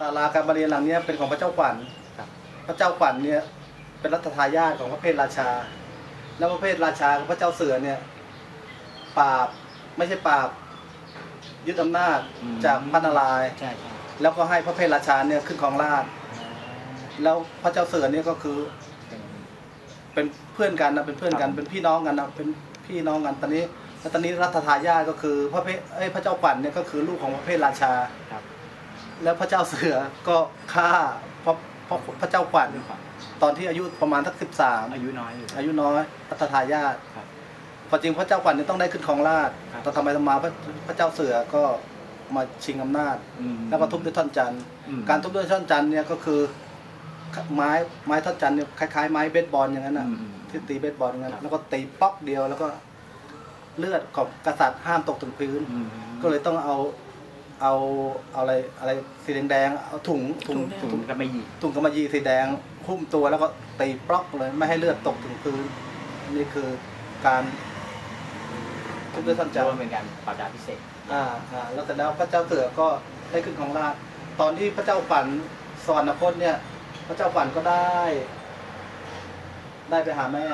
ศาลาการประเรียนหลังเนี้ยเป็นของพระเจ้าขวัญครับ พระเจ้าขวัญเนี่ยเป็นรัชทายาทของพระเพทราชา แล้วพระเพทราชาของพระเจ้าเสือเนี่ยปราบไม่ใช่ปราบยึดอำนาจอืม จากพระนารายณ์ใช่ใช่แล้วก็ให้พระเพทราชาเนี่ยขึ้นครองราชย์แล้วพระเจ้าเสือเนี่ยก็คือเป็นเป็นเพื่อนกันนะเป็นเพื่อนกันครับเป็นพี่น้องกันนะเป็นพี่น้องกันตอนนี้แล้วตอนนี้รัฐทายาทก็คือพระเพทเอ้ยพระเจ้าขวัญเนี่ยก็คือลูกของพระเพทราชา ครับ แล้วพระเจ้าเสือก็ฆ่าพระพระพระเจ้าขวัญตอนที่อายุประมาณสักสิบสามอายุน้อยอยู่ อายุน้อยรัฐทายาทครับพอจริงพระเจ้าขวัญเนี่ยต้องได้ขึ้นครองราชย์ครับแต่ทำไมทำมาพระพระเจ้าเสือก็มาชิงอำนาจอืมแล้วก็ทุบด้วยท่อนจันทร์อืมการทุบด้วยท่อนจันทร์เนี่ยก็คือไม้ไม้ท่อนจันทร์เนี่ยคล้ายๆไม้เบสบอลอย่างนั้นอืนะมอืมที่ตีเบสบอลอย่างนั้นครับแล้วก็ตีป๊อกเดียวแล้วก็เลือดของกษัตริย์ห้ามตกถึงพื้นอืมก็เลยต้องเอา เอาเอาอะไรอะไรสีแดงๆเอาถุงถุงถุงถุงก็ไม่หยิบถุงกำมะหยี่สีแดงหุ้มตัวแล้วก็ตีปลอกเลย ไม่ให้เลือดตกถึงพื้น นี่คือการทุบด้วยท่อนจันทว่าร์เป็นการปราบดาพิเศษ อ่าอ่าแล้วแต่แล้วพระเจ้าเสือก็ได้ขึ้นของราชย์ตอนที่พระเจ้าฝันสวรรคตเนี่ย พระเจ้าฝันก็ได้ ได้ไปหาแม่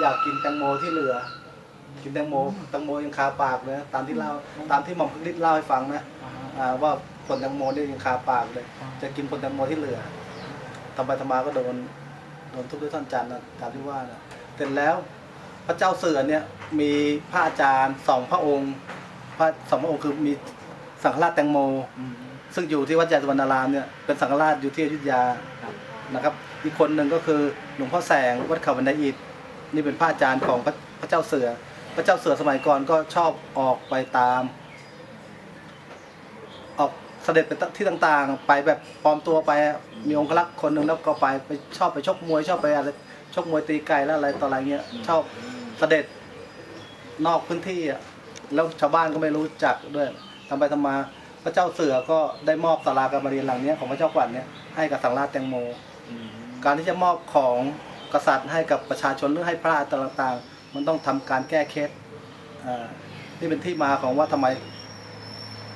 อยากกินแตงโมที่เรือ กินแตงโมแตงโมยังคาปากเลยนะตามที่เล่าตามที่หม่อมพึกฤทธิ์เล่าให้ฟังนะอ่าว่าผลแตงโมนี่ยังคาปากเลย จะกินผลแตงโมที่เรือทำไปทำมาก็โดนโดนทุบด้วยท่อนจันทร์นะตามที่ว่านะเสร็จแล้วพระเจ้าเสือเนี่ยมีพระอาจารย์สองพระองค์พระสองพระองค์คือมีสังฆราชแตงโมอืมซึ่งอยู่ที่วัดยาสุวรรณารามเนี่ยเป็นสังฆราชอยู่ที่อยุธยาครับนะครับ อีกคนหนึ่งก็คือหลวงพ่อแสงวัดเขาบันไดอิฐนี่เป็นพระอาจารย์ของพระพระเจ้าเสือพ ระเจ้าเสือสมัยก่อนก็ชอบออกไปตาม ออกเสด็จไปที่ต่างๆ ไปแบบปลอมตัวไปมีองครักษ์คนหนึ่งแล้วก็ไปไปชอบไปชกมวย ชอบไปอะไรชกมวยตีไก่แล้วอะไรต่ออะไรเงี้ยชอบเสด็จนอกพื้นที่อะแล้วชาวบ้านก็ไม่รู้จักด้วยทำไปทำมาพระเจ้าเสือก็ได้มอบศาลาการประเรียนหลังเนี้ยของพระเจ้าขวัญเนี่ยให้กับสังราชแตงโมมการที่จะมอบของกษัตริย์ให้กับประชาชนหรือให้พระต่างๆ มันต้องทำการแก้เคล็ดอ่านี่เป็นที่มาของว่าทำไม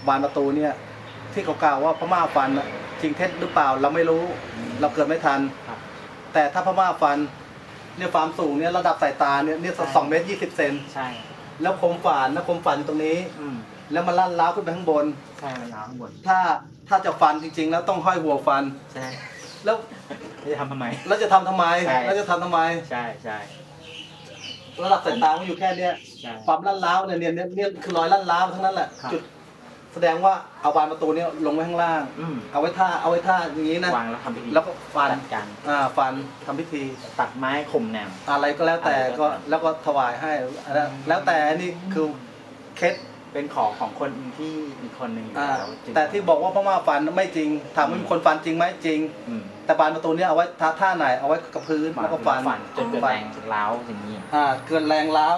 บานประตูเนี่ยที่เขากล่าวว่าพม่าฟันน่ะจริงเท็จหรือเปล่าเราไม่รู้เราเกิดไม่ทันครับแต่ถ้าพม่าฟันเนี่ยความสูงเนี่ยระดับสายตาเนี่ยเนี่ยสองเมตรยี่สิบเซนใช่ แล้วคมฝานนะคมฝานอยู่ตรงนี้อืมแล้วมันลั่นล้าวขึ้นไปข้างบนใช่มันล้าวข้างบน ถ้าถ้าจะฟันจริง ๆ แล้วต้องห้อยหัวฟันใช่แล้วแล้วจะทำทำไมแล้วจะทำทำไมใช่แล้วจะทำทำไมใช่ใช่ ระดับสายตามันอยู่แค่เนี้ยใช่ ความลั่นล้าวเนี่ยเนี่ยเนี่ยเนี่ยคือรอยลั่นล้าวทั้งนั้นแหละครับ จุดแสดงว่าเอาบานประตูเนี่ยลงไว้ข้างล่าง อืมเอาไว้ท่าเอาไว้ท่าอย่างนี้นะ วางแล้วทำพิธีแล้วก็ฟันจัดการอ่าฟันทำพิธี ตัดไม้ข่มแนวอะไรก็แล้วแต่อะไรก็ก็แล้วแต่แล้วก็ถวายให้ แล้วแล้วแต่อันนี่คือเคล็ด เป็นของของคนที่อีกคนหนึ่งอยู่อ่าล้วจึงแต่ที่บอกว่าพม่าฟันไม่จริง ถามว่ามีคนฟันจริงไหมจริง อืมแต่บานประตูเนี่ยเอาไว้ท่าท่าไหนเอาไว้กับพื้นแล้วก็ฟันฟันจนเกิดแรงร้าวอย่างนี้ อ่าเกินแรงล้าว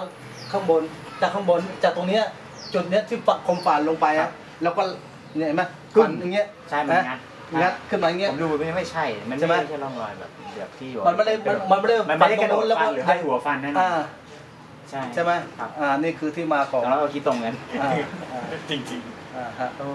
ข้างบนจากข้างบนจากตรงเนี้ยจุดเนี้ยที่ฝักคมฝานลงไปครัอะบแล้วก็เนี่ยเห็นไหมกึ้ฝังนอย่างเงี้ยใช่มันงัดงัดขึ้นมาอย่างเงี้ยผมดูไม่ไม่ใช่ มันใช่ไหม ไม่ใช่ร่องรอยแบบแบบที่อยู่มันไม่ได้มันมันไม่ได้มันไม่ได้ฟักนระตโดรงดนู้นแล้วฟัก็นหรือให้หัวฟันนั่นอ่า ใช่ใช่ไหมครับอ่านี่คือที่มาของแล้วเราคิดตรงกัน อ่าอ่าจริงอ่าฮะๆโอ้